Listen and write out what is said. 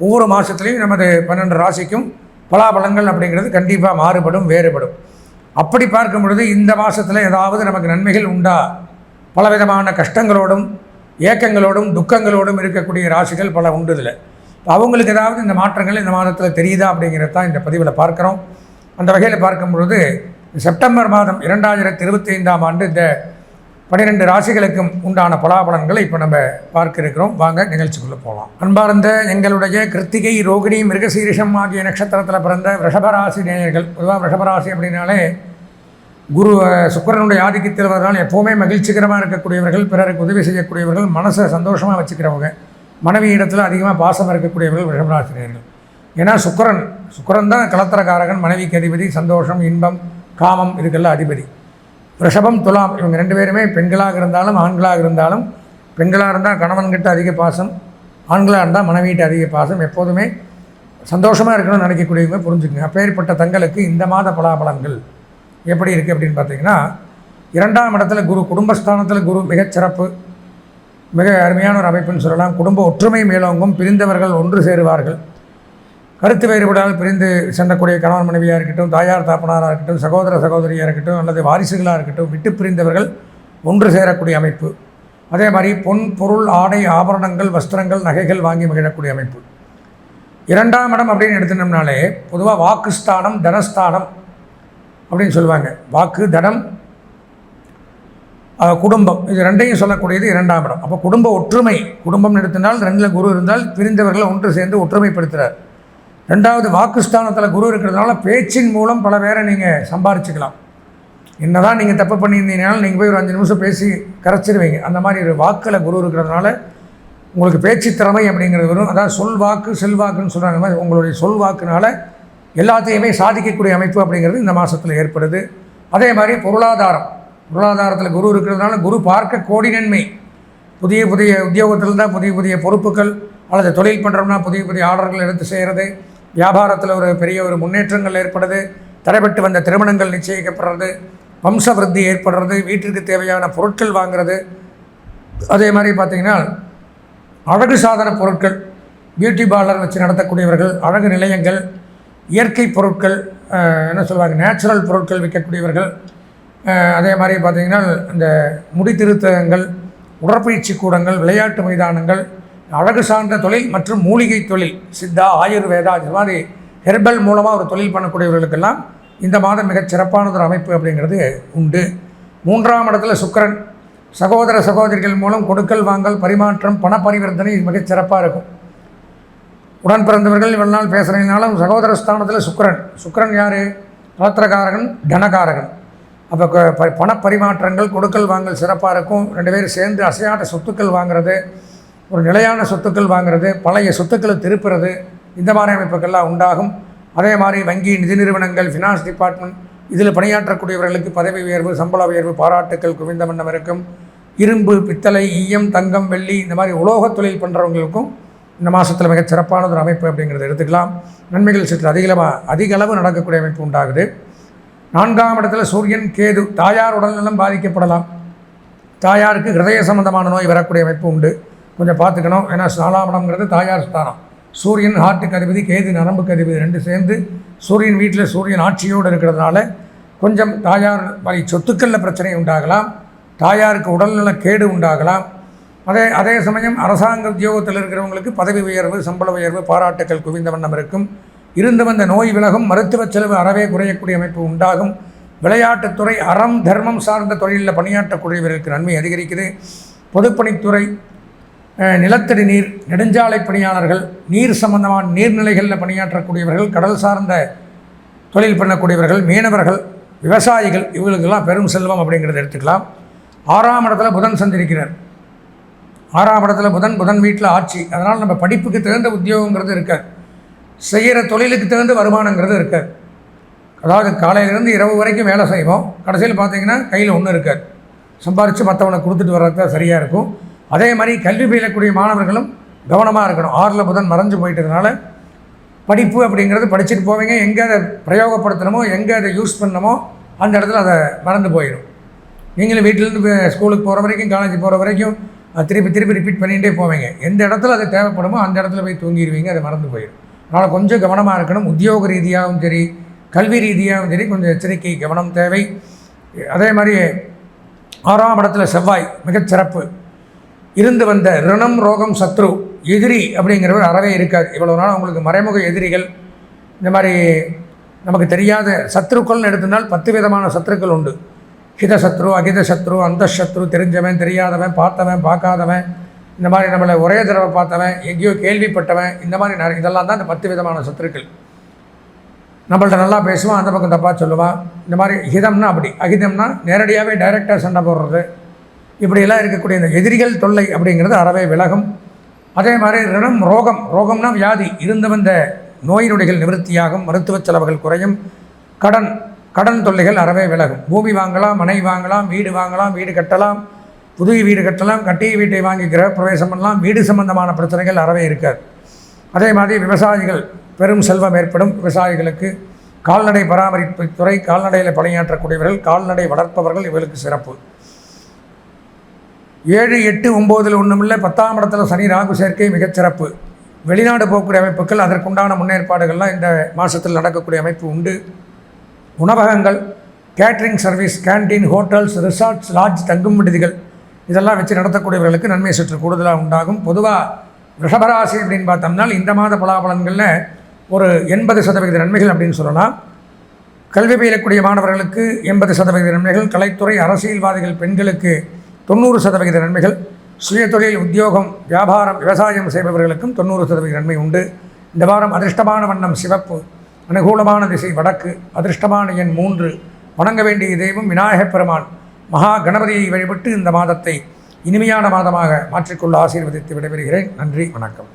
ஒவ்வொரு மாதத்துலேயும் நமது பன்னெண்டு ராசிக்கும் பலாபலங்கள் அப்படிங்கிறது கண்டிப்பாக மாறுபடும் வேறுபடும். அப்படி பார்க்கும் பொழுது இந்த மாதத்தில் ஏதாவது நமக்கு நன்மைகள் உண்டா? பலவிதமான கஷ்டங்களோடும் ஏக்கங்களோடும் துக்கங்களோடும் இருக்கக்கூடிய ராசிகள் பல உண்டு இதில் அவங்களுக்கு ஏதாவது இந்த மாற்றங்கள் இந்த மாதத்தில் தெரியுதா அப்படிங்கிறது தான் இந்த பதிவில் பார்க்குறோம். அந்த வகையில் பார்க்கும் பொழுது செப்டம்பர் மாதம் இரண்டாயிரத்தி இருபத்தி ஐந்தாம் ஆண்டு இந்த பன்னிரெண்டு ராசிகளுக்கும் உண்டான பலாபலன்களை இப்போ நம்ம பார்க்க இருக்கிறோம் வாங்க நிகழ்ச்சிக்குள்ளே போகலாம் அன்பார்ந்த எங்களுடைய கிருத்திகை ரோகிணி மிருகசீரிஷம் ஆகிய நட்சத்திரத்தில் பிறந்த ரிஷபராசி நேயர்கள் பொதுவாக ரிஷபராசி அப்படின்னாலே குரு சுக்கரனுடைய ஆதிக்கத்தில் வரதால் எப்போவுமே மகிழ்ச்சிகரமாக இருக்கக்கூடியவர்கள் பிறருக்கு உதவி செய்யக்கூடியவர்கள் மனசை சந்தோஷமாக வச்சுக்கிறவங்க மனைவி இடத்துல அதிகமாக பாசம் இருக்கக்கூடியவர்கள் ரிஷபராசினியர்கள் ஏன்னா சுக்கரன் சுக்கரன் தான் கலத்திரக்காரகன் மனைவிக்கு அதிபதி சந்தோஷம் இன்பம் காமம் இதுக்கெல்லாம் அதிபதி. ரிஷபம் துலாம் இவங்க ரெண்டு பேருமே பெண்களாக இருந்தாலும் ஆண்களாக இருந்தாலும் பெண்களாக இருந்தால் கணவன்கிட்ட அதிக பாசம் ஆண்களாக இருந்தால் மனைவிகிட்ட அதிக பாசம் எப்போதுமே சந்தோஷமாக இருக்கணும்னு நினைக்கக்கூடியவங்க புரிஞ்சுக்கங்க. அப்பேற்பட்ட தங்களுக்கு இந்த மாத பலாபலங்கள் எப்படி இருக்குது அப்படின்னு பார்த்தீங்கன்னா இரண்டாம் இடத்துல குரு குடும்பஸ்தானத்தில் குரு மிகச்சிறப்பு மிக அருமையான ஒரு அமைப்புன்னு சொல்லலாம். குடும்ப ஒற்றுமை மேலோங்கும் பிரிந்தவர்கள் ஒன்று சேருவார்கள். கருத்து வேறுபடாமல் பிரிந்து செல்லக்கூடிய கணவன் மனைவியாக இருக்கட்டும் தாயார் தாப்பனாராக இருக்கட்டும் சகோதர சகோதரியாக இருக்கட்டும் அல்லது வாரிசுகளாக இருக்கட்டும் விட்டு பிரிந்தவர்கள் ஒன்று சேரக்கூடிய அமைப்பு. அதே மாதிரி பொன் பொருள் ஆடை ஆபரணங்கள் வஸ்திரங்கள் நகைகள் வாங்கி மகிழக்கூடிய அமைப்பு. இரண்டாம் இடம் அப்படின்னு எடுத்துனோம்னாலே பொதுவாக வாக்குஸ்தானம் தனஸ்தானம் அப்படின்னு சொல்லுவாங்க. வாக்கு தனம் குடும்பம். இது ரெண்டையும் சொல்லக்கூடியது இரண்டாம் இடம். அப்போ குடும்ப ஒற்றுமை குடும்பம் எடுத்தினால் ரெண்டில் குரு இருந்தால் பிரிந்தவர்களை ஒன்று சேர்ந்து ஒற்றுமைப்படுத்துகிறார் ரெண்டாவது வாக்குஸ்தானத்தில் குரு இருக்கிறதுனால பேச்சின் மூலம் பல பேரை நீங்கள் சம்பாரிச்சுக்கலாம். என்னதான் நீங்கள் தப்பு பண்ணியிருந்தீங்கனாலும் நீங்கள் போய் ஒரு அஞ்சு நிமிஷம் பேசி கரைச்சிருவீங்க. அந்த மாதிரி ஒரு வாக்கில் குரு இருக்கிறதுனால உங்களுக்கு பேச்சு திறமை அப்படிங்கிறது வரும். அதாவது சொல் வாக்கு செல்வாக்குன்னு சொல்கிறாங்க மாதிரி உங்களுடைய சொல் வாக்குனால எல்லாத்தையுமே சாதிக்கக்கூடிய அமைப்பு அப்படிங்கிறது இந்த மாதத்தில் ஏற்படுது. அதே மாதிரி பொருளாதாரம். பொருளாதாரத்தில் குரு இருக்கிறதுனால குரு பார்க்க கோடி நன்மை. புதிய புதிய உத்தியோகத்தில் தான் புதிய புதிய பொறுப்புகள் அல்லது தொழில் பண்ணுறோம்னா புதிய புதிய ஆர்டர்கள் எடுத்து செய்கிறது வியாபாரத்தில் ஒரு பெரிய ஒரு முன்னேற்றங்கள் ஏற்படுது. தடைபட்டு வந்த திருமணங்கள் நிச்சயிக்கப்படுறது. வம்சவிருத்தி ஏற்படுறது. வீட்டிற்கு தேவையான பொருட்கள் வாங்குறது. அதே மாதிரி பார்த்திங்கன்னா அழகு சாதன பொருட்கள் பியூட்டி பார்லர் வச்சு நடத்தக்கூடியவர்கள் அழகு நிலையங்கள் இயற்கை பொருட்கள் என்ன சொல்லுவாங்க நேச்சுரல் பொருட்கள் விற்கக்கூடியவர்கள் அதே மாதிரி பார்த்திங்கன்னா இந்த முடி திருத்தங்கள் உடற்பயிற்சி கூடங்கள் விளையாட்டு மைதானங்கள் அழகு சார்ந்த தொழில் மற்றும் மூலிகை தொழில் சித்தா ஆயுர்வேதா இது மாதிரி ஹெர்பல் மூலமாக ஒரு தொழில் பண்ணக்கூடியவர்களுக்கெல்லாம் இந்த மாதம் மிகச் சிறப்பானதொரு ஒரு அமைப்பு அப்படிங்கிறது உண்டு. மூன்றாம் இடத்துல சுக்கரன். சகோதர சகோதரிகள் மூலம் கொடுக்கல் வாங்கல் பரிமாற்றம் பண பரிவர்த்தனை மிகச் சிறப்பாக இருக்கும். உடன் பிறந்தவர்கள் இவ்வளவு நாள் பேசுகிறதுனாலும் சகோதர ஸ்தானத்தில் சுக்கிரன். சுக்கிரன் யார்? பாத்திரகாரகன் தனகாரகன். அப்போ பண பரிமாற்றங்கள் கொடுக்கல் வாங்கல் சிறப்பாக இருக்கும். ரெண்டு பேரும் சேர்ந்து அசையாட்ட சொத்துக்கள் வாங்குறது ஒரு நிலையான சொத்துக்கள் வாங்குறது பழைய சொத்துக்களை திருப்புறது இந்த மாதிரி அமைப்புகள்லாம் உண்டாகும். அதே மாதிரி வங்கி நிதி நிறுவனங்கள் ஃபினான்ஸ் டிபார்ட்மெண்ட் இதில் பணியாற்றக்கூடியவர்களுக்கு பதவி உயர்வு சம்பள உயர்வு பாராட்டுக்கள் குவிந்த வண்ணம் இருக்கும். இரும்பு பித்தளை ஈயம் தங்கம் வெள்ளி இந்த மாதிரி உலோகத் தொழில் பண்ணுறவங்களுக்கும் இந்த மாதத்தில் மிகச் சிறப்பானது ஒரு அமைப்பு அப்படிங்கிறத எடுத்துக்கலாம். நன்மைகள் சற்று அதிகளமாக அதிக அளவு நடக்கக்கூடிய அமைப்பு உண்டாகுது. நான்காம் இடத்துல சூரியன் கேது தாயார் உடல்நலம் பாதிக்கப்படலாம். தாயாருக்கு ஹிருதய சம்பந்தமான நோய் வரக்கூடிய அமைப்பு உண்டு. கொஞ்சம் பார்த்துக்கணும். ஏன்னா நாலாம் தாயார் ஸ்தானம். சூரியன் ஹார்ட்டுக்கு அதிபதி கேது நரம்புக்கு அதிபதி ரெண்டு சேர்ந்து சூரியன் வீட்டில் சூரியன் ஆட்சியோடு இருக்கிறதுனால கொஞ்சம் தாயார் வழி சொத்துக்களில் பிரச்சனை உண்டாகலாம். தாயாருக்கு உடல்நல கேடு உண்டாகலாம். அதே அதே சமயம் அரசாங்க உத்தியோகத்தில் இருக்கிறவங்களுக்கு பதவி உயர்வு சம்பள உயர்வு பாராட்டுக்கள் குவிந்த வண்ணம் இருக்கும். இருந்து வந்த நோய் விலகும் மருத்துவ செலவு அறவே குறையக்கூடிய அமைப்பு உண்டாகும். விளையாட்டுத்துறை அறம் தர்மம் சார்ந்த தொழிலில் பணியாற்றக்கூடியவர்களுக்கு நன்மை அதிகரிக்குது. பொதுப்பணித்துறை நிலத்தடி நீர் நெடுஞ்சாலை பணியாளர்கள் நீர் சம்பந்தமான நீர்நிலைகளில் பணியாற்றக்கூடியவர்கள் கடல் சார்ந்த தொழில் பண்ணக்கூடியவர்கள் மீனவர்கள் விவசாயிகள் இவங்களுக்கெல்லாம் பெரும் செல்வம் அப்படிங்கிறத எடுத்துக்கலாம். ஆறாம் இடத்துல புதன் சந்திருக்கிறார். ஆறாம் இடத்துல புதன் புதன் வீட்டில் ஆட்சி. அதனால் நம்ம படிப்புக்கு தகுந்த உத்தியோகங்கிறது இருக்காது. செய்கிற தொழிலுக்கு தகுந்த வருமானங்கிறது இருக்காது. அதாவது காலையிலேருந்து இரவு வரைக்கும் வேலை செய்வோம். கடைசியில் பார்த்தீங்கன்னா கையில் ஒன்றும் இருக்காது. சம்பாரித்து மற்றவனை கொடுத்துட்டு வர்றது தான் சரியாக இருக்கும். அதே மாதிரி கல்வி பயிலக்கூடிய மாணவர்களும் கவனமாக இருக்கணும். ஆறில் புதன் மறைஞ்சு போயிட்டதுனால படிப்பு அப்படிங்கிறது படிச்சுட்டு போவீங்க. எங்கே அதை பிரயோகப்படுத்தணுமோ எங்கே அதை யூஸ் பண்ணணுமோ அந்த இடத்துல அதை மறந்து போயிடும் நீங்களும் வீட்டிலேருந்து ஸ்கூலுக்கு போகிற வரைக்கும் காலேஜ் போகிற வரைக்கும் திருப்பி திருப்பி ரிப்பீட் பண்ணிகிட்டே போவீங்க. எந்த இடத்துல அது தேவைப்படுமோ அந்த இடத்துல போய் தூங்கிடுவீங்க அது மறந்து போயிடும் அதனால் கொஞ்சம் கவனமாக இருக்கணும். உத்தியோக ரீதியாகவும் சரி கல்வி ரீதியாகவும் சரி கொஞ்சம் எச்சரிக்கை கவனம் தேவை. அதே மாதிரி ஆறாம் இடத்துல செவ்வாய் மிகச்சிறப்பு. இருந்து வந்த ரிணம் ரோகம் சத்ரு எதிரி அப்படிங்கிறவர் அறவே இருக்காது. இவ்வளோ நாள் அவங்களுக்கு மறைமுக எதிரிகள். இந்த மாதிரி நமக்கு தெரியாத சத்ருக்கள்னு எடுத்திருந்தால் பத்து விதமான சத்ருக்கள் உண்டு. ஹித சத்ரு அகித சத்ரு அந்த சத்ரு தெரிஞ்சவன் தெரியாதவன் பார்த்தவன் பார்க்காதவன் இந்த மாதிரி நம்மளை ஒரே தடவை பார்த்தவன் எங்கேயோ கேள்விப்பட்டவன் இந்த மாதிரி நிறைய இதெல்லாம் தான் இந்த பத்து விதமான சத்துருக்கள் நம்மள்ட்ட நல்லா பேசுவான் அந்த பக்கம் தப்பாக சொல்லுவான். இந்த மாதிரி ஹிதம்னா அப்படி. அகிதம்னா நேரடியாகவே டைரெக்டாக சண்டை போடுறது. இப்படியெல்லாம் இருக்கக்கூடிய இந்த எதிரிகள் தொல்லை அப்படிங்கிறது அறவே விலகும். அதே மாதிரி ரிணம் ரோகம். ரோகம்னா வியாதி. இருந்து வந்த நோய் நொடிகள் நிவர்த்தியாகும் மருத்துவ செலவுகள் குறையும். கடன் கடன் தொல்லைகள் அறவே விலகும். பூமி வாங்கலாம் மனை வாங்கலாம் வீடு வாங்கலாம் வீடு கட்டலாம் புதிய வீடு கட்டலாம் கட்டிய வீட்டை வாங்கி கிரக பிரவேசம் பண்ணலாம் வீடு சம்பந்தமான பிரச்சனைகள் அறவே இருக்காது. அதே மாதிரி விவசாயிகள் பெரும் செல்வம் ஏற்படும் விவசாயிகளுக்கு. கால்நடை பராமரிப்பு துறை கால்நடையில் பணியாற்றக்கூடியவர்கள் கால்நடை வளர்ப்பவர்கள் இவர்களுக்கு சிறப்பு. ஏழு எட்டு ஒம்போதில் ஒன்றுமில்லை பத்தாம் இடத்துல சனி ராகு சேர்க்கை மிகச்சிறப்பு வெளிநாடு போகக்கூடிய அமைப்புகள் அதற்குண்டான முன்னேற்பாடுகள்லாம் இந்த மாதத்தில் நடக்கக்கூடிய அமைப்பு உண்டு. உணவகங்கள் catering service canteen hotels resorts lodge தங்கும் விடுதிகள் இதெல்லாம் வச்சு நடத்தக்கூடியவர்களுக்கு நன்மை சற்று கூடுதலாக உண்டாகும். பொதுவாக ரிஷபராசி அப்படின்னு பார்த்தோம்னா இந்த மாத பலாபலன்களில் ஒரு எண்பது சதவீத நன்மைகள் அப்படின்னு சொல்லலாம். கல்வி பயிலக்கூடிய மாணவர்களுக்கு எண்பது சதவீத நன்மைகள். கலைத்துறை அரசியல்வாதிகள் பெண்களுக்கு தொண்ணூறு சதவிகித நன்மைகள். சுயதொழில் உத்தியோகம் வியாபாரம் விவசாயம் செய்பவர்களுக்கும் தொண்ணூறு சதவீத நன்மை உண்டு. இந்த வாரம் அதிர்ஷ்டமான வண்ணம் சிவப்பு அனுகூலமான திசை வடக்கு அதிர்ஷ்டமான எண் மூன்று. வணங்க வேண்டிய தெய்வம் விநாயகப் பெருமான். மகா கணபதியை வழிபட்டு இந்த மாதத்தை இனிமையான மாதமாக மாற்றிக்கொள்ள ஆசீர்வதித்து விடைபெறுகிறேன். நன்றி வணக்கம்.